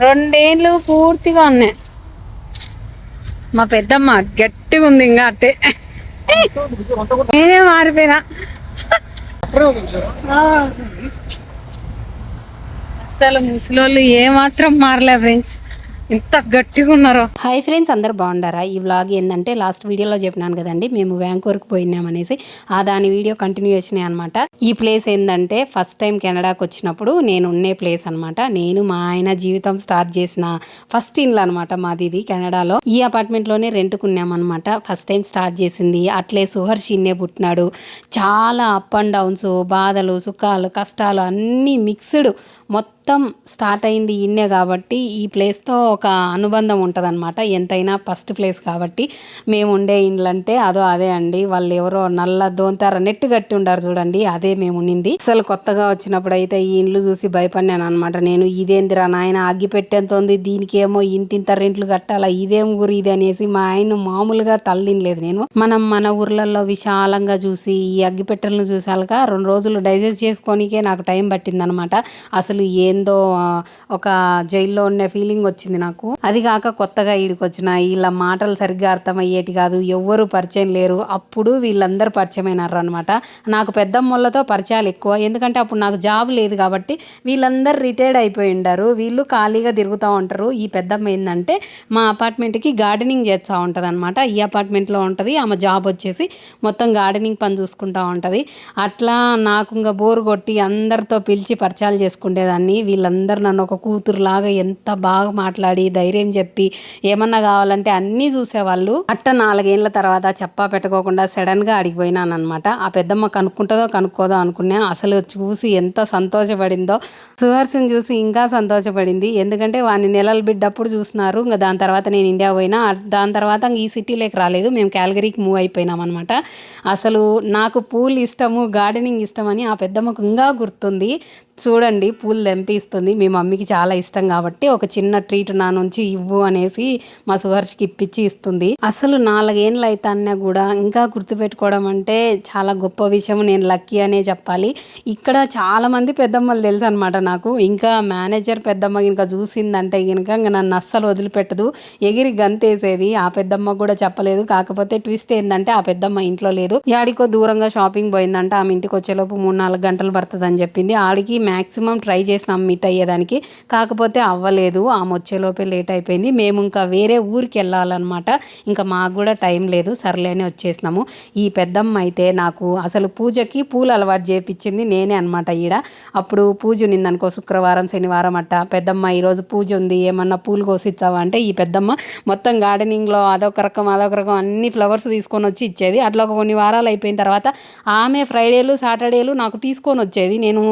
రెండేళ్ళు పూర్తిగా ఉన్నాయి. మా పెద్దమ్మ గట్టిగా ఉంది ఇంకా అట్టే. నేనే మారిపోయినా. ఆ. అసలు ముసలోళ్ళు ఏమాత్రం మారలే ఫ్రెండ్స్. ఇంత గట్టిగా ఉన్నారో. హాయ్ ఫ్రెండ్స్ అందరు బాగుండారా? ఈ వ్లాగ్ ఏంటంటే లాస్ట్ వీడియోలో చెప్పినాను కదండి మేము వ్యాంకూర్కి పోయినామనేసి ఆ దాని వీడియో కంటిన్యూషన్ అనమాట ఈ ప్లేస్ ఏంటంటే ఫస్ట్ టైం కెనడాకి వచ్చినప్పుడు నేను ఉండే ప్లేస్ అనమాట నేను మా ఆయన జీవితం స్టార్ట్ చేసిన ఫస్ట్ ఇన్లు అనమాట మాది ఇది కెనడాలో ఈ అపార్ట్మెంట్లోనే రెంట్కున్నామన్నమాట ఫస్ట్ టైం స్టార్ట్ చేసింది. అట్లే సుహర్ష్ ఇన్నే పుట్టినాడు. చాలా అప్ అండ్ డౌన్స్ బాధలు సుఖాలు కష్టాలు అన్నీ మిక్స్డ్ మొత్తం మొత్తం స్టార్ట్ అయింది ఇన్నే కాబట్టి ఈ ప్లేస్తో ఒక అనుబంధం ఉంటుంది ఎంతైనా ఫస్ట్ ప్లేస్ కాబట్టి మేము ఉండే ఇండ్లంటే అదో అదే అండి. వాళ్ళు ఎవరో నల్ల దోంతార నెట్ కట్టి ఉండారు చూడండి అదే మేము ఉండింది అసలు కొత్తగా వచ్చినప్పుడు అయితే ఈ ఇండ్లు చూసి భయపడినాను అనమాట నేను ఇదేందిరా నాయన అగ్గి పెట్టేంత ఉంది దీనికేమో ఇంతింత రెంట్లు కట్టాలా ఇదేం ఊరు ఇది అనేసి మా ఆయన మామూలుగా తల్లినలేదు నేను. మనం మన ఊర్లలో విశాలంగా చూసి ఈ అగ్గిపెట్టెలను చూసాక రెండు రోజులు డైజెస్ట్ చేసుకోనికే నాకు టైం పట్టిందనమాట అసలు ఏ ఏందో ఒక జైల్లో ఉన్న ఫీలింగ్ వచ్చింది నాకు. అది కాక కొత్తగా ఈడికొచ్చిన వీళ్ళ మాటలు సరిగ్గా అర్థమయ్యేటి కాదు. ఎవ్వరు పరిచయం లేరు. అప్పుడు వీళ్ళందరూ పరిచయం అయినారు అనమాట నాకు పెద్దమ్మలతో పరిచయాలు ఎక్కువ. ఎందుకంటే అప్పుడు నాకు జాబ్ లేదు కాబట్టి వీళ్ళందరూ రిటైర్డ్ అయిపోయి ఉండారు. వీళ్ళు ఖాళీగా తిరుగుతూ ఉంటారు. ఈ పెద్దమ్మ ఏంటంటే మా అపార్ట్మెంట్కి గార్డెనింగ్ చేస్తూ ఉంటుంది అనమాట ఈ అపార్ట్మెంట్లో ఉంటుంది. ఆమె జాబ్ వచ్చేసి మొత్తం గార్డెనింగ్ పని చూసుకుంటూ ఉంటుంది. అట్లా నాకు ఇంకా బోరు కొట్టి అందరితో పిలిచి పరిచయాలు చేసుకునేదాన్ని వీళ్ళందరూ నన్ను ఒక కూతురులాగా ఎంత బాగా మాట్లాడి ధైర్యం చెప్పి ఏమన్నా కావాలంటే అన్నీ చూసేవాళ్ళు. అట్ట నాలుగేళ్ళ తర్వాత చెప్పా పెట్టుకోకుండా సడన్గా అడిగిపోయినాను అనమాట ఆ పెద్దమ్మ కనుక్కుంటుందో కనుక్కోదో అనుకున్నా అసలు చూసి ఎంత సంతోషపడిందో. సుహర్షుని చూసి ఇంకా సంతోషపడింది. ఎందుకంటే వాడిని నెలలు బిడ్డప్పుడు చూసినారు. ఇంకా దాని తర్వాత నేను ఇండియా పోయినా. దాని తర్వాత ఈ సిటీలోకి రాలేదు. మేము క్యాలగరీకి మూవ్ అయిపోయినాం అనమాట అసలు నాకు పూలు ఇష్టము గార్డెనింగ్ ఇష్టమని ఆ పెద్దమ్మకు ఇంకా గుర్తుంది. చూడండి పూలు తెంపిస్తుంది. మీ మమ్మీకి చాలా ఇష్టం కాబట్టి ఒక చిన్న ట్రీట్ నా నుంచి ఇవ్వు అనేసి మా సుహర్షికి ఇప్పించి ఇస్తుంది. అసలు నాలుగేళ్ళు అయితేనే కూడా ఇంకా గుర్తుపెట్టుకోవడం అంటే చాలా గొప్ప విషయం. నేను లక్కీ అనే చెప్పాలి. ఇక్కడ చాలామంది పెద్దమ్మలు తెలుసు అనమాట నాకు. ఇంకా మేనేజర్ పెద్దమ్మ ఇంకా చూసిందంటే కనుక ఇంకా నన్ను అస్సలు వదిలిపెట్టదు. ఎగిరి గంతేసేవి. ఆ పెద్దమ్మ కూడా చెప్పలేదు. కాకపోతే ట్విస్ట్ ఏంటంటే ఆ పెద్దమ్మ ఇంట్లో లేదు. యాడికో దూరంగా షాపింగ్ పోయిందంటే. ఆమె ఇంటికి వచ్చేలోపు మూడు నాలుగు గంటలు పడుతుంది అని చెప్పింది. ఆడికి మ్యాక్సిమం ట్రై చేసినాం మీట్ అయ్యేదానికి. కాకపోతే అవ్వలేదు ఆమె వచ్చేలోపే లేట్ అయిపోయింది. మేము ఇంకా వేరే ఊరికి వెళ్ళాలన్నమాట. ఇంకా మాకు కూడా టైం లేదు సర్లేనే వచ్చేసినాము. ఈ పెద్దమ్మ అయితే నాకు అసలు పూజకి పూలు అలవాటు చేపించింది నేనే అనమాట ఈడ. అప్పుడు పూజ ఉన్నిందనుకో శుక్రవారం శనివారం అట్ట. పెద్దమ్మ ఈరోజు పూజ ఉంది ఏమన్నా పూలు కోసిచ్చావా? అంటే ఈ పెద్దమ్మ మొత్తం గార్డెనింగ్లో అదొక రకం అదొక రకం అన్ని ఫ్లవర్స్ తీసుకొని వచ్చి ఇచ్చేది. అట్లా ఒక కొన్ని వారాలు అయిపోయిన తర్వాత ఆమె ఫ్రైడేలు సాటర్డేలు నాకు తీసుకొని వచ్చేది. నేను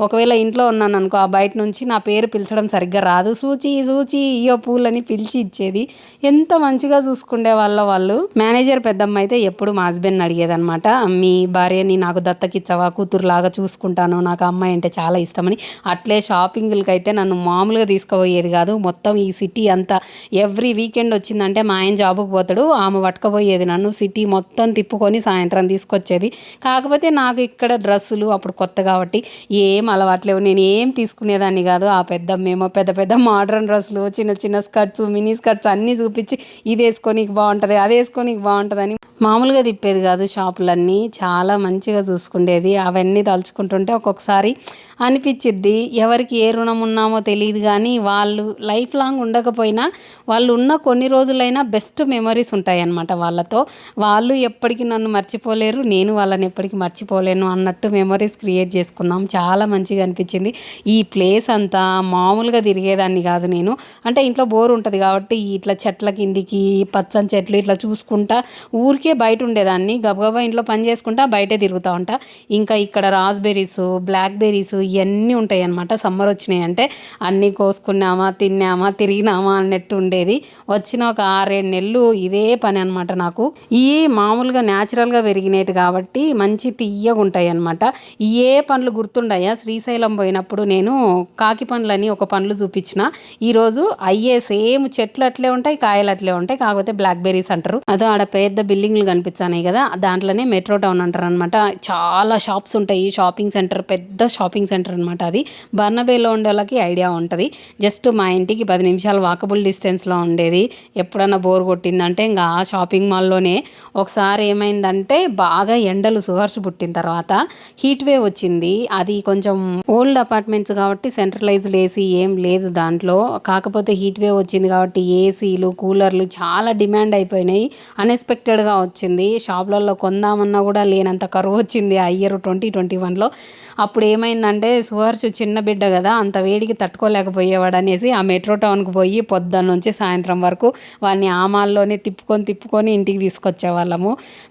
ఒక ఒకవేళ ఇంట్లో ఉన్నాను అనుకో ఆ బయట నుంచి నా పేరు పిలిచడం సరిగ్గా రాదు. సూచి సూచి ఇయో పూలని పిలిచి ఇచ్చేది. ఎంత మంచిగా చూసుకుండే వాళ్ళ వాళ్ళు. మేనేజర్ పెద్దమ్మ అయితే ఎప్పుడు మా హస్బెండ్ అడిగేదనమాట మీ భార్యని నాకు దత్తకిచ్చావా? కూతురులాగా చూసుకుంటాను. నాకు అమ్మాయి అంటే చాలా ఇష్టమని. అట్లే షాపింగ్లకి అయితే నన్ను మామూలుగా తీసుకుపోయేది కాదు. మొత్తం ఈ సిటీ అంతా ఎవ్రీ వీకెండ్ వచ్చిందంటే మా ఆయన జాబుకు పోతాడు. ఆమె పట్టుకుపోయేది నన్ను. సిటీ మొత్తం తిప్పుకొని సాయంత్రం తీసుకొచ్చేది. కాకపోతే నాకు ఇక్కడ డ్రెస్సులు అప్పుడు కొత్త కాబట్టి ఏం అలవాటు అలవాట్లేవు నేను ఏం తీసుకునేదాన్ని కాదు. ఆ పెద్ద మేము పెద్ద పెద్ద మోడర్న్ డ్రెస్సులు చిన్న చిన్న స్కర్ట్స్ మినీ స్కర్ట్స్ అన్నీ చూపించి ఇది వేసుకోనికి బాగుంటుంది అది వేసుకోనికి బాగుంటుందని మామూలుగా తిప్పేది కాదు షాపులన్నీ. చాలా మంచిగా చూసుకుండేది. అవన్నీ తలుచుకుంటుంటే ఒక్కొక్కసారి అనిపించిద్ది ఎవరికి ఏ రుణం ఉన్నామో తెలియదు కానీ వాళ్ళు లైఫ్ లాంగ్ ఉండకపోయినా వాళ్ళు ఉన్న కొన్ని రోజులైనా బెస్ట్ మెమరీస్ ఉంటాయి అన్నమాట వాళ్ళతో. వాళ్ళు ఎప్పటికీ నన్ను మర్చిపోలేరు నేను వాళ్ళని ఎప్పటికీ మర్చిపోలేను అన్నట్టు మెమరీస్ క్రియేట్ చేసుకున్నాం. చాలా మంచిగా అనిపించింది ఈ ప్లేస్ అంతా మామూలుగా తిరిగేదాన్ని కాదు నేను. అంటే ఇంట్లో బోర్ ఉంటుంది కాబట్టి ఇట్లా చెట్ల కిందికి పచ్చని చెట్లు ఇట్లా చూసుకుంటా ఊరికే బయట ఉండేదాన్ని. గబగబా ఇంట్లో పని చేసుకుంటా బయటే తిరుగుతూ ఉంటా. ఇంకా ఇక్కడ రాస్బెర్రీస్ బ్లాక్బెర్రీస్ ఇవన్నీ ఉంటాయి అన్నమాట సమ్మర్ వచ్చినాయి అంటే అన్నీ కోసుకున్నామా తిన్నామా తిరిగినామా అన్నట్టు ఉండేది వచ్చిన ఒక ఆరేడు నెలలు ఇదే పని అనమాట నాకు. ఈ మామూలుగా న్యాచురల్గా పెరిగినాయి కాబట్టి మంచి తీయగా ఉంటాయి అనమాట ఏ పండ్లు గుర్తుండయా? శ్రీశైలం పోయినప్పుడు నేను కాకి పండ్లని ఒక పండ్లు చూపించిన. ఈరోజు అయ్యే సేమ్ చెట్లు అట్లే ఉంటాయి కాయలు అట్లే ఉంటాయి కాకపోతే బ్లాక్ బెర్రీస్ అంటారు. అదో ఆడ పెద్ద బిల్డింగ్ బిల్డింగ్లు కనిపించాయి కదా దాంట్లోనే మెట్రో టౌన్ అంటారు అనమాట చాలా షాప్స్ ఉంటాయి షాపింగ్ సెంటర్ పెద్ద షాపింగ్ సెంటర్ అనమాట అది. బర్నబేలో ఉండే వాళ్ళకి ఐడియా ఉంటుంది. జస్ట్ మా ఇంటికి పది నిమిషాలు వాకబుల్ డిస్టెన్స్లో ఉండేది. ఎప్పుడన్నా బోర్ కొట్టిందంటే ఇంకా ఆ షాపింగ్ మాల్లోనే. ఒకసారి ఏమైందంటే బాగా ఎండలు సుహర్సు పుట్టిన తర్వాత హీట్ వేవ్ వచ్చింది. అది కొంచెం ఓల్డ్ అపార్ట్మెంట్స్ కాబట్టి సెంట్రలైజ్డ్ ఏసీ ఏం లేదు దాంట్లో. కాకపోతే హీట్ వేవ్ వచ్చింది కాబట్టి ఏసీలు కూలర్లు చాలా డిమాండ్ అయిపోయినాయి. అన్ఎక్స్పెక్టెడ్గా వచ్చింది. షాప్లలో కొందామన్నా కూడా లేనంత కరువు వచ్చింది ఆ ఇయర్ ట్వంటీ ట్వంటీ వన్లో. అప్పుడు ఏమైందంటే సుహర్షు చిన్న బిడ్డ కదా అంత వేడికి తట్టుకోలేకపోయేవాడు అనేసి ఆ మెట్రో టౌన్కి పోయి పొద్దున్న నుంచి సాయంత్రం వరకు వాడిని ఆమాల్లోనే తిప్పుకొని తిప్పుకొని ఇంటికి తీసుకొచ్చేవాళ్ళము.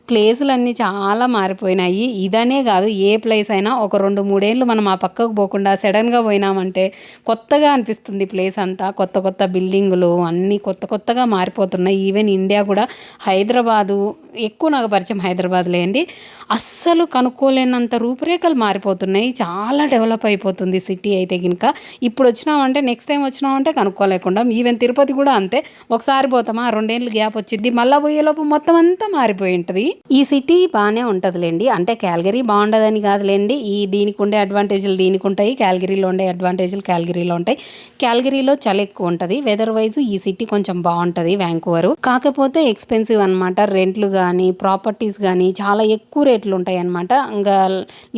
ప్లేసులు అన్నీ చాలా మారిపోయినాయి. ఇదనే కాదు ఏ ప్లేస్ అయినా ఒక రెండు మూడేళ్ళు మనం ఆ పక్కకు పోకుండా సడన్గా పోయినామంటే కొత్తగా అనిపిస్తుంది ప్లేస్ అంతా. కొత్త కొత్త బిల్డింగులు అన్నీ కొత్త కొత్తగా మారిపోతున్నాయి. ఈవెన్ ఇండియా కూడా హైదరాబాదు ఎక్కువ నాకు పరిచయం హైదరాబాద్లో అండి అస్సలు కనుక్కోలేనంత రూపురేఖలు మారిపోతున్నాయి. చాలా డెవలప్ అయిపోతుంది సిటీ అయితే కనుక ఇప్పుడు వచ్చినామంటే నెక్స్ట్ టైం వచ్చినామంటే కనుక్కోలేకుండా. ఈవెన్ తిరుపతి కూడా అంతే. ఒకసారి పోతామా? రెండేళ్ళు గ్యాప్ వచ్చింది. మళ్ళీ పోయేలోపు మొత్తం అంతా మారిపోయి ఉంటుంది. ఈ సిటీ బాగానే ఉంటుందిలేండి. అంటే క్యాల్గరీ బాగుండదని కాదులేండి. ఈ దీనికి ఉండే అడ్వాంటేజ్లు దీనికి ఉంటాయి. క్యాలగిరీలో ఉండే అడ్వాంటేజ్లు క్యాలగిరీలో ఉంటాయి. క్యాలగిరీలో చలి ఎక్కువ ఉంటుంది. వెదర్ వైజ్ ఈ సిటీ కొంచెం బాగుంటుంది వ్యాంకువర్. కాకపోతే ఎక్స్పెన్సివ్ అనమాట రెంట్లు కానీ ప్రాపర్టీస్ కానీ చాలా ఎక్కువ రేట్లు ఉంటాయి అనమాట ఇంకా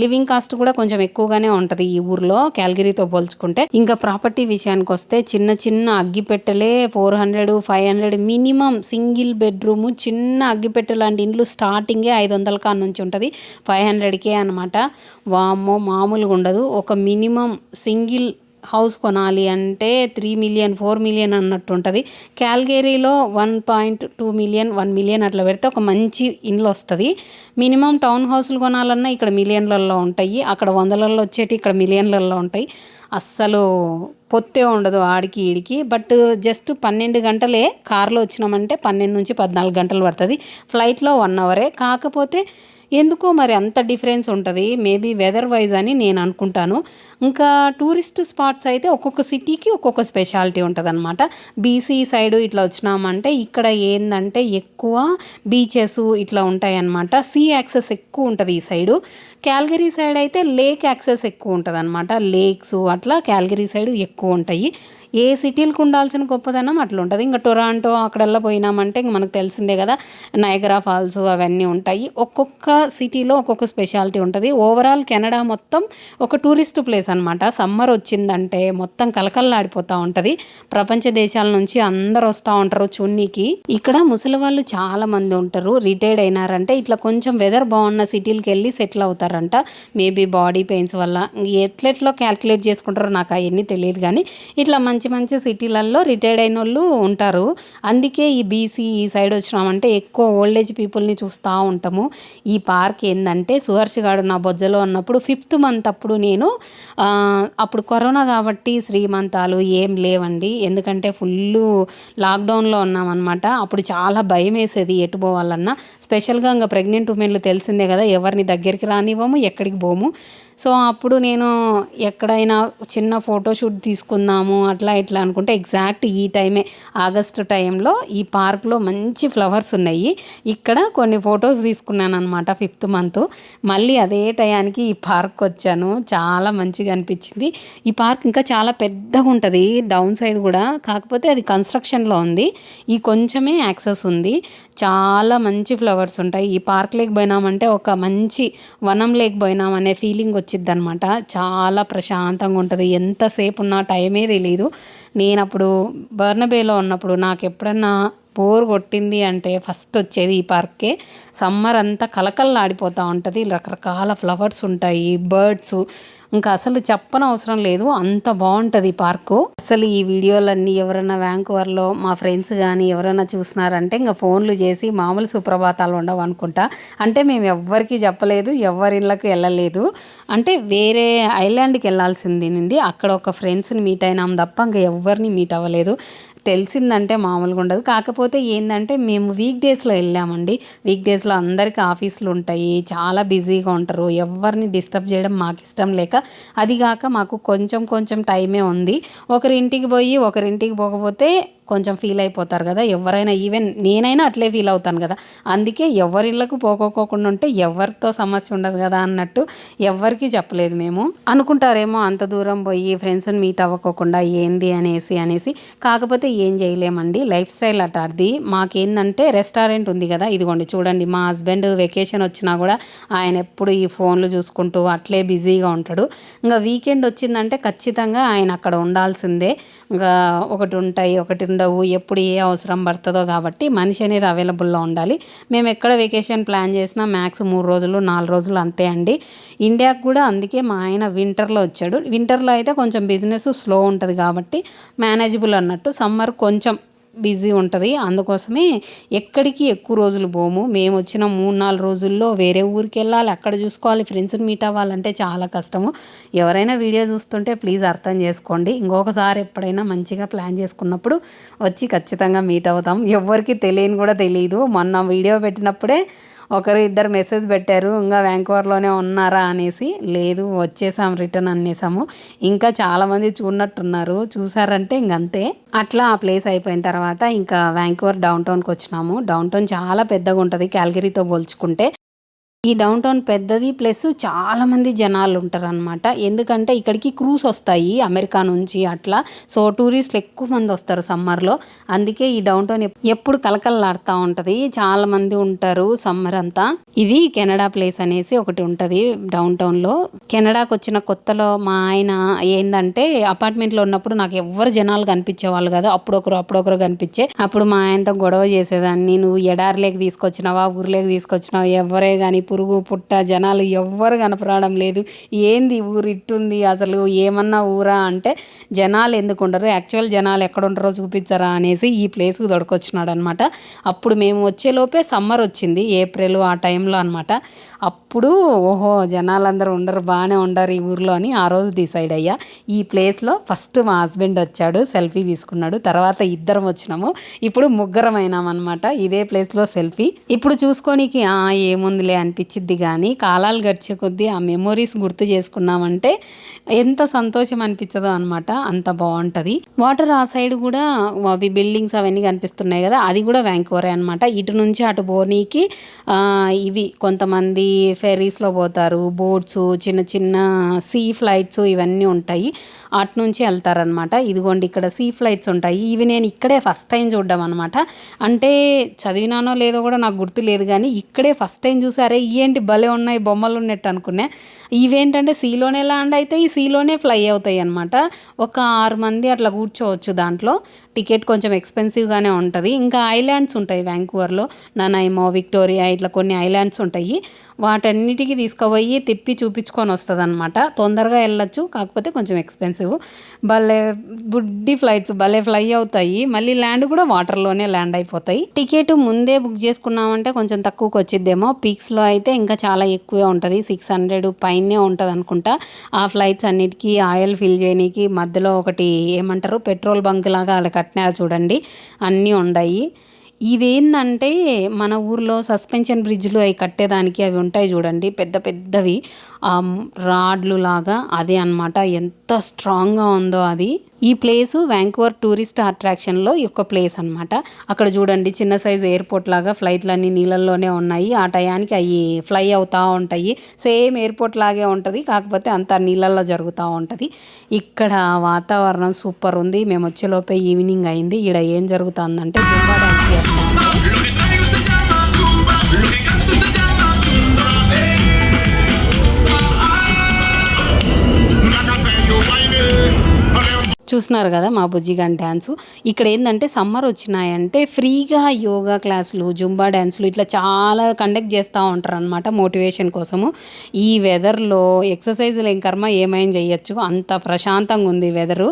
లివింగ్ కాస్ట్ కూడా కొంచెం ఎక్కువగానే ఉంటుంది ఈ ఊర్లో క్యాలగిరీతో పోల్చుకుంటే. ఇంకా ప్రాపర్టీ విషయానికి వస్తే చిన్న చిన్న అగ్గిపెట్టెలే four hundred five hundred minimum single bedroom చిన్న అగ్గిపెట్టె లాంటి ఇండ్లు స్టార్టింగే ఐదు వందల కాడ నుంచి ఉంటుంది. ఫైవ్ హండ్రెడ్కే అనమాట వామ్మో మామూలుగా ఉండదు ఒక మినిమం సింగిల్ హౌస్ కొనాలి అంటే త్రీ మిలియన్ ఫోర్ మిలియన్ అన్నట్టు ఉంటుంది. క్యాల్గేరీలో one point two million one million అట్లా పెడితే ఒక మంచి ఇండ్లు వస్తుంది. మినిమం టౌన్ హౌస్లు కొనాలన్నా ఇక్కడ మిలియన్లలో ఉంటాయి. అక్కడ వందలలో వచ్చేటి ఇక్కడ మిలియన్లలో ఉంటాయి. అస్సలు పొత్తే ఉండదు ఆడికి ఈడికి. బట్ జస్ట్ పన్నెండు గంటలే కార్లో వచ్చినామంటే పన్నెండు నుంచి పద్నాలుగు గంటలు పడుతుంది. ఫ్లైట్లో వన్ అవరే. కాకపోతే ఎందుకో మరి అంత డిఫరెన్స్ ఉంటుంది. మేబీ వెదర్ వైజ్ అని నేను అనుకుంటాను. ఇంకా టూరిస్ట్ స్పాట్స్ అయితే ఒక్కొక్క సిటీకి ఒక్కొక్క స్పెషాలిటీ ఉంటుంది అనమాట బీసీ సైడ్ ఇట్లా వచ్చినామంటే ఇక్కడ ఏంటంటే ఎక్కువ బీచెస్ ఇట్లా ఉంటాయి అన్నమాట సీ యాక్సెస్ ఎక్కువ ఉంటుంది ఈ సైడు. క్యాల్గరీ సైడ్ అయితే లేక్ యాక్సెస్ ఎక్కువ ఉంటుంది అనమాట లేక్స్ అట్లా క్యాల్గరీ సైడ్ ఎక్కువ ఉంటాయి. ఏ సిటీలకు ఉండాల్సిన గొప్పదనం అట్లా ఉంటుంది ఇంకా టొరాంటో అక్కడల్లా పోయినామంటే ఇంక మనకు తెలిసిందే కదా నయగరా ఫాల్స్ అవన్నీ ఉంటాయి. ఒక్కొక్క సిటీలో ఒక్కొక్క స్పెషాలిటీ ఉంటుంది. ఓవరాల్ కెనడా మొత్తం ఒక టూరిస్ట్ ప్లేస్ అనమాట సమ్మర్ వచ్చిందంటే మొత్తం కలకల్లాడిపోతూ ఉంటుంది. ప్రపంచ దేశాల నుంచి అందరు వస్తూ ఉంటారు చున్నీకి ఇక్కడ ముసలి వాళ్ళు చాలా మంది ఉంటారు. రిటైర్డ్ అయినారంటే ఇట్లా కొంచెం వెదర్ బాగున్న సిటీలకి వెళ్ళి సెటిల్ అవుతారంట. మేబీ బాడీ పెయిన్స్ వల్ల. ఎట్లెట్లో క్యాల్కులేట్ చేసుకుంటారో నాకు అవన్నీ తెలియదు కానీ ఇట్లా మంచి మంచి మంచి సిటీలలో రిటైర్డ్ అయిన వాళ్ళు ఉంటారు. అందుకే ఈ బీసీ ఈ సైడ్ వచ్చినామంటే ఎక్కువ ఓల్డ్ ఏజ్ పీపుల్ని చూస్తూ ఉంటాము. ఈ పార్క్ ఏంటంటే సుహర్షిగాడు నా బొజ్జలో ఉన్నప్పుడు ఫిఫ్త్ మంత్ అప్పుడు నేను అప్పుడు కరోనా కాబట్టి శ్రీమంతాలు ఏం లేవండి. ఎందుకంటే ఫుల్ లాక్డౌన్లో ఉన్నామన్నమాట. అప్పుడు చాలా భయం వేసేది ఎటు పోవాలన్నా. స్పెషల్గా ఇంకా ప్రెగ్నెంట్ ఉమెన్లు తెలిసిందే కదా ఎవరిని దగ్గరికి రానివ్వము ఎక్కడికి పోము. సో అప్పుడు నేను ఎక్కడైనా చిన్న ఫోటోషూట్ తీసుకుందాము అట్లా ఇట్లా అనుకుంటే ఎగ్జాక్ట్ ఈ టైమే ఆగస్టు టైంలో ఈ పార్క్లో మంచి ఫ్లవర్స్ ఉన్నాయి. ఇక్కడ కొన్ని ఫొటోస్ తీసుకున్నాను అనమాట ఫిఫ్త్ మంత్. మళ్ళీ అదే టయానికి ఈ పార్క్ వచ్చాను. చాలా మంచిగా అనిపించింది. ఈ పార్క్ ఇంకా చాలా పెద్దగా ఉంటుంది డౌన్ సైడ్ కూడా. కాకపోతే అది కన్స్ట్రక్షన్లో ఉంది. ఈ కొంచెమే యాక్సెస్ ఉంది. చాలా మంచి ఫ్లవర్స్ ఉంటాయి. ఈ పార్క్ లేకపోయినామంటే ఒక మంచి వనం లేక్ ఫీలింగ్ వచ్చింది వచ్చిద్ది అనమాట చాలా ప్రశాంతంగా ఉంటుంది. ఎంతసేపు ఉన్నా టైమే తెలియదు నేను అప్పుడు బర్నబేలో ఉన్నప్పుడు నాకు ఎప్పుడన్నా బోర్ కొట్టింది అంటే ఫస్ట్ వచ్చేది ఈ పార్కే సమ్మర్ అంతా కలకల్లాడిపోతూ ఉంటుంది. రకరకాల ఫ్లవర్స్ ఉంటాయి బర్డ్స్. ఇంకా అసలు చెప్పనవసరం లేదు. అంత బాగుంటుంది ఈ పార్కు. అసలు ఈ వీడియోలన్నీ ఎవరైనా వ్యాంకువర్లో మా ఫ్రెండ్స్ కానీ ఎవరైనా చూసినారంటే ఇంకా ఫోన్లు చేసి మామూలు సుప్రభాతాలు ఉండవు అనుకుంటా. అంటే మేము ఎవ్వరికీ చెప్పలేదు ఎవరిళ్ళకి వెళ్ళలేదు. అంటే వేరే ఐలాండ్కి వెళ్ళాల్సింది అక్కడ ఒక ఫ్రెండ్స్ని మీట్ అయినాం తప్ప ఇంకా ఎవరిని మీట్ అవ్వలేదు. తెలిసిందంటే మామూలుగా ఉండదు. కాకపోతే ఏంటంటే మేము వీక్ డేస్లో వెళ్ళామండి. వీక్ డేస్లో అందరికీ ఆఫీసులు ఉంటాయి. చాలా బిజీగా ఉంటారు. ఎవరిని డిస్టర్బ్ చేయడం మాకు ఇష్టం లేక అది కాక మాకు కొంచెం కొంచెం టైమే ఉంది. ఒకరింటికి పోయి ఒకరింటికి పోకపోతే కొంచెం ఫీల్ అయిపోతారు కదా. ఎవరైనా ఈవెన్ నేనైనా అట్లే ఫీల్ అవుతాను కదా. అందుకే ఎవరి ఇళ్ళకు ఉంటే ఎవరితో సమస్య ఉండదు కదా అన్నట్టు ఎవరికి చెప్పలేదు మేము. అనుకుంటారేమో అంత దూరం పోయి ఫ్రెండ్స్ని మీట్ అవ్వకోకుండా ఏంది అనేసి అనేసి. కాకపోతే ఏం చేయలేమండి. లైఫ్ స్టైల్ అటార్ది మాకేందంటే రెస్టారెంట్ ఉంది కదా. ఇదిగోండి చూడండి. మా హస్బెండ్ వెకేషన్ వచ్చినా కూడా ఆయన ఎప్పుడు ఈ ఫోన్లు చూసుకుంటూ అట్లే బిజీగా ఉంటాడు. ఇంకా వీకెండ్ వచ్చిందంటే ఖచ్చితంగా ఆయన అక్కడ ఉండాల్సిందే. ఇంకా ఒకటి ఉంటాయి ఒకటి ఉండవు ఎప్పుడు ఏ అవసరం పడుతుందో కాబట్టి మనిషి అనేది అవైలబుల్లో ఉండాలి. మేము ఎక్కడ వెకేషన్ ప్లాన్ చేసినా మ్యాక్స్ మూడు రోజులు నాలుగు రోజులు అంతే అండి. ఇండియాకు కూడా అందుకే మా ఆయన వింటర్లో వచ్చాడు. వింటర్లో అయితే కొంచెం బిజినెస్ స్లో ఉంటుంది కాబట్టి మేనేజబుల్ అన్నట్టు. సమ్మర్ కొంచెం బిజీ ఉంటుంది. అందుకోసమే ఎక్కడికి ఎక్కువ రోజులు పోము. మేము వచ్చిన మూడు నాలుగు రోజుల్లో వేరే ఊరికి వెళ్ళాలి అక్కడ చూసుకోవాలి ఫ్రెండ్స్ని మీట్ అవ్వాలంటే చాలా కష్టము. ఎవరైనా వీడియో చూస్తుంటే ప్లీజ్ అర్థం చేసుకోండి. ఇంకొకసారి ఎప్పుడైనా మంచిగా ప్లాన్ చేసుకున్నప్పుడు వచ్చి ఖచ్చితంగా మీట్ అవుతాం. ఎవరికి తెలియని కూడా తెలియదు మొన్న వీడియో పెట్టినప్పుడే ఒకరు ఇద్దరు మెసేజ్ పెట్టారు ఇంకా వ్యాంకోవర్లోనే ఉన్నారా? అనేసి. లేదు వచ్చేసాం రిటర్న్ అనేసాము. ఇంకా చాలామంది చూడనట్టున్నారు. చూసారంటే ఇంకంతే. అట్లా ఆ ప్లేస్ అయిపోయిన తర్వాత ఇంకా వ్యాంకోవర్ డౌన్ టౌన్కి వచ్చినాము. డౌన్ టౌన్ చాలా పెద్దగా ఉంటుంది క్యాలగిరితో పోల్చుకుంటే. ఈ డౌన్ టౌన్ పెద్దది ప్లస్ చాలామంది జనాలు ఉంటారనమాట ఎందుకంటే ఇక్కడికి క్రూస్ వస్తాయి అమెరికా నుంచి అట్లా. సో టూరిస్టులు ఎక్కువ మంది వస్తారు సమ్మర్లో. అందుకే ఈ డౌన్ టౌన్ ఎప్పుడు కలకలలాడుతూ ఉంటుంది. చాలా మంది ఉంటారు సమ్మర్ అంతా. ఇది కెనడా ప్లేస్ అనేసి ఒకటి ఉంటుంది డౌన్ టౌన్లో కెనడాకి వచ్చిన కొత్తలో మా ఆయన ఏంటంటే అపార్ట్మెంట్లో ఉన్నప్పుడు నాకు ఎవ్వరు జనాలు కనిపించేవాళ్ళు కాదు. అప్పుడొకరు అప్పుడొకరు కనిపించే. అప్పుడు మా ఆయనతో గొడవ చేసేదాన్ని. నువ్వు ఎడారిలోకి తీసుకొచ్చినావా ఊర్లోకి తీసుకొచ్చినావా? ఎవరే కానీ పురుగు పుట్ట జనాలు ఎవ్వరు కనపడడం లేదు. ఏంది ఊరు ఇట్టుంది? అసలు ఏమన్నా ఊరా అంటే జనాలు ఎందుకు ఉండరు? యాక్చువల్ జనాలు ఎక్కడ ఉంటారో చూపించరా అనేసి ఈ ప్లేస్కి దొడకొచ్చినాడు అనమాట అప్పుడు మేము వచ్చేలోపే సమ్మర్ వచ్చింది ఏప్రిల్ ఆ టైంలో అనమాట అప్పుడు ఓహో జనాలందరూ ఉండరు బాగానే ఉండరు ఈ ఊర్లో అని ఆ రోజు డిసైడ్ అయ్యా. ఈ ప్లేస్లో ఫస్ట్ మా హస్బెండ్ వచ్చాడు సెల్ఫీ తీసుకున్నాడు తర్వాత ఇద్దరం వచ్చినాము. ఇప్పుడు ముగ్గురం అయినాం అనమాట ఇదే ప్లేస్లో సెల్ఫీ ఇప్పుడు చూసుకోనికి ఏముందిలే అంటే అనిపించిద్ది కానీ కాలాలు గడిచే కొద్దీ ఆ మెమొరీస్ గుర్తు చేసుకున్నామంటే ఎంత సంతోషం అనిపించదో అనమాట అంత బాగుంటుంది వాటర్ ఆ సైడ్ కూడా అవి బిల్డింగ్స్ అవన్నీ కనిపిస్తున్నాయి కదా అది కూడా వ్యాంకోరే అనమాట ఇటు నుంచి అటు బోనీకి ఇవి కొంతమంది ఫెరీస్లో పోతారు. బోట్స్ చిన్న చిన్న సీ ఫ్లైట్స్ ఇవన్నీ ఉంటాయి. అటు నుంచి వెళ్తారనమాట ఇదిగోండి ఇక్కడ సీ ఫ్లైట్స్ ఉంటాయి. ఇవి నేను ఇక్కడే ఫస్ట్ టైం చూడడం అనమాట అంటే చదివినానో లేదో కూడా నాకు గుర్తు లేదు కానీ ఇక్కడే ఫస్ట్ టైం చూసారే ఏంటి భలే ఉన్నాయి బొమ్మలు ఉన్నట్టు అనుకున్నా. ఇవేంటంటే సీలోనే ల్యాండ్ అయితే ఈ సీలోనే ఫ్లై అవుతాయి అనమాట ఒక ఆరు మంది అట్లా కూర్చోవచ్చు దాంట్లో. టికెట్ కొంచెం ఎక్స్పెన్సివ్గానే ఉంటుంది. ఇంకా ఐలాండ్స్ ఉంటాయి వ్యాంకువర్లో. ననైమో విక్టోరియా ఇట్లా కొన్ని ఐలాండ్స్ ఉంటాయి. వాటన్నిటికీ తీసుకుపోయి తిప్పి చూపించుకొని వస్తుంది అనమాట తొందరగా వెళ్ళొచ్చు కాకపోతే కొంచెం ఎక్స్పెన్సివ్. భలే బుడ్డి ఫ్లైట్స్ భలే ఫ్లై అవుతాయి. మళ్ళీ ల్యాండ్ కూడా వాటర్లోనే ల్యాండ్ అయిపోతాయి. టికెట్ ముందే బుక్ చేసుకున్నామంటే కొంచెం తక్కువకి వచ్చిద్దేమో. పీక్స్లో అయితే ఇంకా చాలా ఎక్కువే ఉంటుంది. సిక్స్ హండ్రెడ్ పైనే ఉంటుంది అనుకుంటా ఆ ఫ్లైట్స్ అన్నిటికీ ఆయిల్ ఫిల్ చేయడానికి మధ్యలో ఒకటి ఏమంటారు? పెట్రోల్ బంక్ లాగా అలా కట్టినారు చూడండి అన్నీ ఉన్నాయి ఇదేంటంటే మన ఊర్లో సస్పెన్షన్ బ్రిడ్జ్లు అవి కట్టేదానికి అవి ఉంటాయి చూడండి పెద్ద పెద్దవి. రాడ్లు లాగా అదే అన్నమాట. ఎంత స్ట్రాంగ్గా ఉందో అది. ఈ ప్లేసు వ్యాంకువర్ టూరిస్ట్ అట్రాక్షన్లో ఒక ప్లేస్ అనమాట అక్కడ చూడండి చిన్న సైజ్ ఎయిర్పోర్ట్ లాగా ఫ్లైట్లన్నీ నీళ్ళల్లోనే ఉన్నాయి. ఆ టయానికి అవి ఫ్లై అవుతూ ఉంటాయి. సేమ్ ఎయిర్పోర్ట్ లాగే ఉంటుంది. కాకపోతే అంత నీళ్ళల్లో జరుగుతూ ఉంటుంది. ఇక్కడ వాతావరణం సూపర్ ఉంది. మేము వచ్చేలోపే ఈవినింగ్ అయింది. ఇక్కడ ఏం జరుగుతుందంటే జుంబా డ్యాన్స్ చేస్తాం. చూస్తున్నారు కదా మా బుజ్జిగాన్ డ్యాన్సు ఇక్కడ ఏంటంటే సమ్మర్ వచ్చినాయంటే ఫ్రీగా యోగా క్లాసులు జుంబా డ్యాన్సులు ఇట్లా చాలా కండక్ట్ చేస్తూ ఉంటారు అనమాట మోటివేషన్ కోసము. ఈ వెదర్లో ఎక్సర్సైజులు ఏం కర్మ ఏమైనా చేయొచ్చు? అంత ప్రశాంతంగా ఉంది వెదరు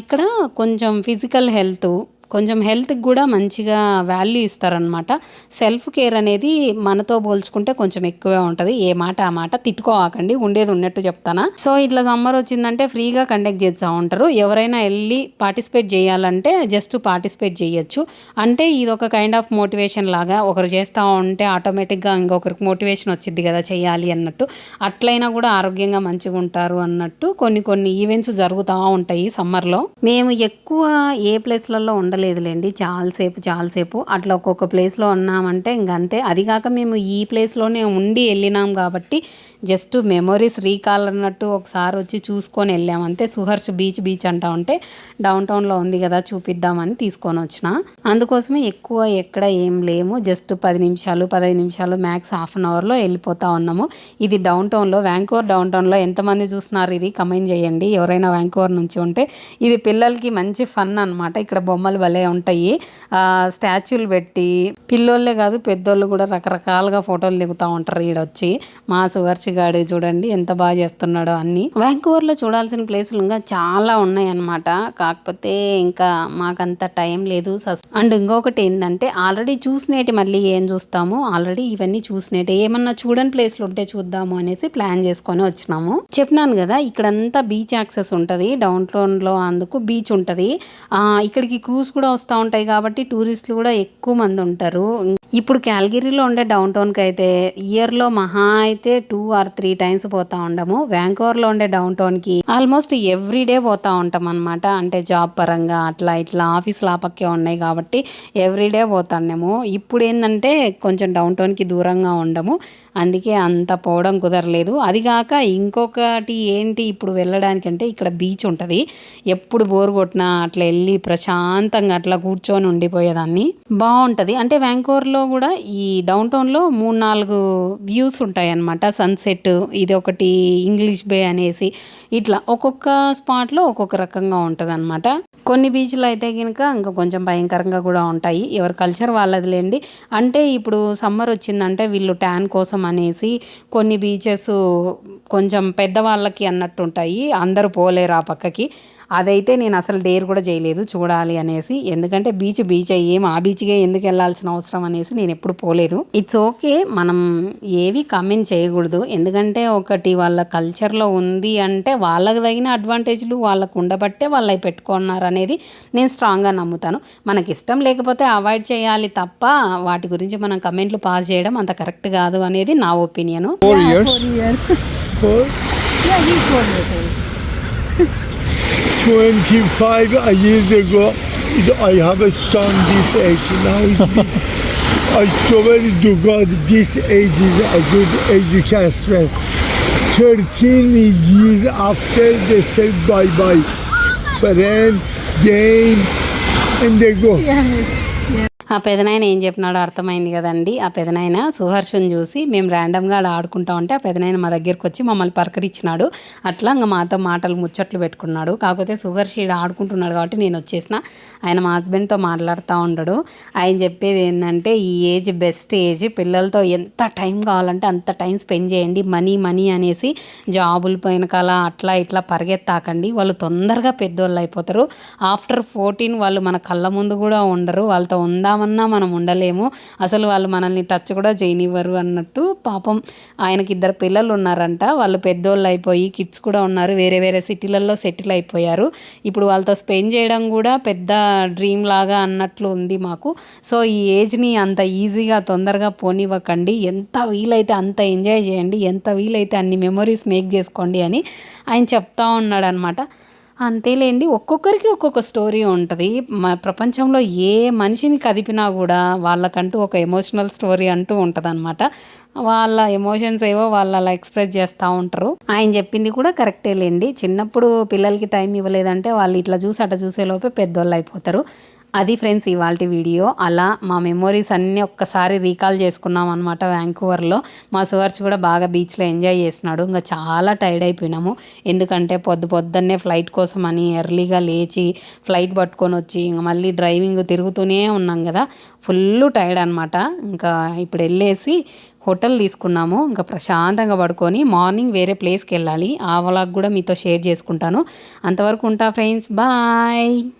ఇక్కడ కొంచెం ఫిజికల్ హెల్త్ కొంచెం హెల్త్కి కూడా మంచిగా వాల్యూ ఇస్తారనమాట సెల్ఫ్ కేర్ అనేది మనతో పోల్చుకుంటే కొంచెం ఎక్కువే ఉంటుంది. ఏ మాట ఆ మాట తిట్టుకోవాకండి. ఉండేది ఉన్నట్టు చెప్తానా. సో ఇట్లా సమ్మర్ వచ్చిందంటే ఫ్రీగా కండక్ట్ చేస్తూ ఉంటారు ఎవరైనా వెళ్ళి పార్టిసిపేట్ చేయాలంటే జస్ట్ పార్టిసిపేట్ చేయొచ్చు. అంటే ఇది ఒక కైండ్ ఆఫ్ మోటివేషన్ లాగా ఒకరు చేస్తూ ఉంటే ఆటోమేటిక్గా ఇంకొకరికి మోటివేషన్ వచ్చింది కదా చేయాలి అన్నట్టు. అట్లయినా కూడా ఆరోగ్యంగా మంచిగా ఉంటారు అన్నట్టు కొన్ని కొన్ని ఈవెంట్స్ జరుగుతూ ఉంటాయి సమ్మర్లో మేము ఎక్కువ ఏ ప్లేస్లలో ఉండలేదు ఉండలేదులేండి చాలాసేపు చాలాసేపు అట్లా ఒక్కొక్క ప్లేస్లో ఉన్నామంటే ఇంకంతే. అది కాక మేము ఈ ప్లేస్లోనే ఉండి వెళ్ళినాం కాబట్టి జస్ట్ మెమొరీస్ రీకాల్ అన్నట్టు ఒకసారి వచ్చి చూసుకొని వెళ్ళాం. అంతే సుహర్ష్ బీచ్ బీచ్ అంటా ఉంటే డౌన్ టౌన్లో ఉంది కదా చూపిద్దామని తీసుకొని వచ్చిన. అందుకోసమే ఎక్కువ ఎక్కడ ఏం లేము. జస్ట్ పది నిమిషాలు పదహైదు నిమిషాలు మ్యాక్స్ హాఫ్ అన్ అవర్లో వెళ్ళిపోతా ఉన్నాము. ఇది డౌన్ టౌన్లో వ్యాంకోవర్ డౌన్ టౌన్లో ఎంతమంది చూస్తున్నారు ఇది కమెంట్ చేయండి. ఎవరైనా వ్యాంకోవర్ నుంచి ఉంటే ఇది పిల్లలకి మంచి ఫన్ అన్నమాట. ఇక్కడ బొమ్మలు భలే ఉంటాయి. స్టాచ్యూలు పెట్టి పిల్లోళ్ళే కాదు పెద్దోళ్ళు కూడా రకరకాలుగా ఫోటోలు దిగుతూ ఉంటారు ఈడొచ్చి. మా సువర్చి గాడు చూడండి ఎంత బాగా చేస్తున్నాడో అన్ని. వ్యాంకోవర్లో చూడాల్సిన ప్లేసులు ఇంకా చాలా ఉన్నాయి అన్నమాట కాకపోతే ఇంకా మాకంత టైం లేదు. సస్ అండ్ ఇంకొకటి ఏంటంటే ఆల్రెడీ చూసినేటి మళ్ళీ ఏం చూస్తాము? ఆల్రెడీ ఇవన్నీ చూసినేటి. ఏమన్నా చూడని ప్లేస్లు ఉంటే చూద్దాము అనేసి ప్లాన్ చేసుకొని వచ్చినాము. చెప్పినాను కదా ఇక్కడంతా బీచ్ యాక్సెస్ ఉంటుంది. డౌన్ టౌన్లో అందుకు బీచ్ ఉంటుంది. ఇక్కడికి క్రూజ్ కూడా వస్తూ ఉంటాయి కాబట్టి టూరిస్టులు కూడా ఎక్కువ మంది ఉంటారు. ఇప్పుడు క్యాల్గిరీలో ఉండే డౌన్ టౌన్కి అయితే ఇయర్లో మహా అయితే టూ ఆర్ త్రీ టైమ్స్ పోతా ఉండము. వ్యాంకోవర్లో ఉండే డౌన్ టౌన్కి ఆల్మోస్ట్ ఎవ్రీ డే పోతా ఉంటాం అనమాట అంటే జాబ్ పరంగా అట్లా ఇట్లా ఆఫీసులు ఆ పక్కే ఉన్నాయి కాబట్టి ఎవ్రీ డే పోతానేమో. ఇప్పుడు ఏంటంటే కొంచెం డౌన్ టౌన్కి దూరంగా ఉండము. అందుకే అంత పోవడం కుదరలేదు. అది కాక ఇంకొకటి ఏంటి ఇప్పుడు వెళ్ళడానికంటే ఇక్కడ బీచ్ ఉంటుంది. ఎప్పుడు బోర్ కొట్టినా అట్లా వెళ్ళి ప్రశాంతంగా అట్లా కూర్చొని ఉండిపోయేదాన్ని. బాగుంటుంది అంటే వ్యాంకోర్లో కూడా ఈ డౌన్ టౌన్లో మూడు నాలుగు వ్యూస్ ఉంటాయి అన్నమాట సన్సెట్ ఇది ఒకటి ఇంగ్లీష్ బే అనేసి. ఇట్లా ఒక్కొక్క స్పాట్లో ఒక్కొక్క రకంగా ఉంటుంది కొన్ని బీచ్లు అయితే కనుక ఇంకా కొంచెం భయంకరంగా కూడా ఉంటాయి. ఎవరి కల్చర్ వాళ్ళదిలేండి. అంటే ఇప్పుడు సమ్మర్ వచ్చిందంటే వీళ్ళు ట్యాన్ కోసం అనేసి కొన్ని బీచెస్ కొంచెం పెద్దవాళ్ళకి అన్నట్టు ఉంటాయి అందరూ పోలేరు ఆ పక్కకి. అదైతే నేను అసలు డేర్ కూడా చేయలేదు చూడాలి అనేసి. ఎందుకంటే బీచ్ బీచ్ ఏం ఆ బీచ్కే ఎందుకు వెళ్ళాల్సిన అవసరం అనేసి నేను ఎప్పుడు పోలేదు. ఇట్స్ ఓకే మనం ఏవి కమెంట్ చేయకూడదు. ఎందుకంటే ఒకటి వాళ్ళ కల్చర్లో ఉంది అంటే వాళ్ళకి తగిన అడ్వాంటేజ్లు వాళ్ళకు ఉండబట్టే వాళ్ళు అవి పెట్టుకున్నారు అనేది నేను స్ట్రాంగ్గా నమ్ముతాను. మనకి ఇష్టం లేకపోతే అవాయిడ్ చేయాలి తప్ప వాటి గురించి మనం కమెంట్లు పాస్ చేయడం అంత కరెక్ట్ కాదు అనేది నా opinion Four years. Four. 25 years ago, I have a son this age. Now big. I swear to God, this age is a good age you can spend. 13 years after they say bye bye. Friend, game, and they go. ఆ పెదనాయన ఏం చెప్పినాడో అర్థమైంది కదండి. ఆ పెదనాయన సుహర్షుని చూసి మేము ర్యాండమ్గా ఆడ ఆడుకుంటా ఉంటే ఆ పెదనాయన మా దగ్గరికి వచ్చి మమ్మల్ని పరకరించినాడు అట్లా ఇంకా మాతో మాటలు ముచ్చట్లు పెట్టుకున్నాడు. కాకపోతే సుహర్షి ఈడ ఆడుకుంటున్నాడు కాబట్టి నేను వచ్చేసిన. ఆయన మా హస్బెండ్తో మాట్లాడుతూ ఉండడు. ఆయన చెప్పేది ఏంటంటే ఈ ఏజ్ బెస్ట్ ఏజ్. పిల్లలతో ఎంత టైం కావాలంటే అంత టైం స్పెండ్ చేయండి. మనీ మనీ అనేసి జాబులు కల అట్లా ఇట్లా పరిగెత్తాకండి. వాళ్ళు తొందరగా పెద్దోళ్ళు అయిపోతారు. ఆఫ్టర్ ఫోర్టీన్ వాళ్ళు మన కళ్ళ ముందు కూడా ఉండరు. వాళ్ళతో ఉన్నామన్నా మనం ఉండలేము. అసలు వాళ్ళు మనల్ని టచ్ కూడా చేయనివ్వరు అన్నట్టు పాపం ఆయనకి ఇద్దరు పిల్లలు ఉన్నారంట. వాళ్ళు పెద్దోళ్ళు అయిపోయి కిడ్స్ కూడా ఉన్నారు. వేరే వేరే సిటీలలో సెటిల్ అయిపోయారు. ఇప్పుడు వాళ్ళతో స్పెండ్ చేయడం కూడా పెద్ద డ్రీమ్ లాగా అన్నట్లు ఉంది మాకు. సో ఈ ఏజ్ని అంత ఈజీగా తొందరగా పోనివ్వకండి. ఎంత వీలైతే అంత ఎంజాయ్ చేయండి. ఎంత వీలైతే అన్ని మెమొరీస్ మేక్ చేసుకోండి అని ఆయన చెప్తా ఉన్నాడు అనమాట అంతేలేండి. ఒక్కొక్కరికి ఒక్కొక్క స్టోరీ ఉంటుంది. మా ప్రపంచంలో ఏ మనిషిని కదిపినా కూడా వాళ్ళకంటూ ఒక ఎమోషనల్ స్టోరీ అంటూ ఉంటుంది వాళ్ళ ఎమోషన్స్ ఏవో వాళ్ళు అలా ఎక్స్ప్రెస్ చేస్తూ ఉంటారు. ఆయన చెప్పింది కూడా కరెక్టే లేండి. చిన్నప్పుడు పిల్లలకి టైం ఇవ్వలేదంటే వాళ్ళు ఇట్లా చూసి అట్లా చూసేలోపే పెద్దోళ్ళు అయిపోతారు. అది ఫ్రెండ్స్ ఇవాళ వీడియో. అలా మా మెమొరీస్ అన్నీ ఒక్కసారి రీకాల్ చేసుకున్నాం అనమాట వ్యాంకూవర్లో. మా సువర్చ్ కూడా బాగా బీచ్లో ఎంజాయ్ చేసినాడు. ఇంకా చాలా టైర్డ్ అయిపోయినాము. ఎందుకంటే పొద్దు పొద్దున్నే ఫ్లైట్ కోసం అని ఎర్లీగా లేచి ఫ్లైట్ పట్టుకొని వచ్చి ఇంకా మళ్ళీ డ్రైవింగ్ తిరుగుతూనే ఉన్నాం కదా. ఫుల్ టైర్డ్ అనమాట ఇంకా ఇప్పుడు వెళ్ళేసి హోటల్ తీసుకున్నాము. ఇంకా ప్రశాంతంగా పడుకొని మార్నింగ్ వేరే ప్లేస్కి వెళ్ళాలి. ఆ వ్లాగ్ కూడా మీతో షేర్ చేసుకుంటాను. అంతవరకు ఉంటా ఫ్రెండ్స్. బాయ్.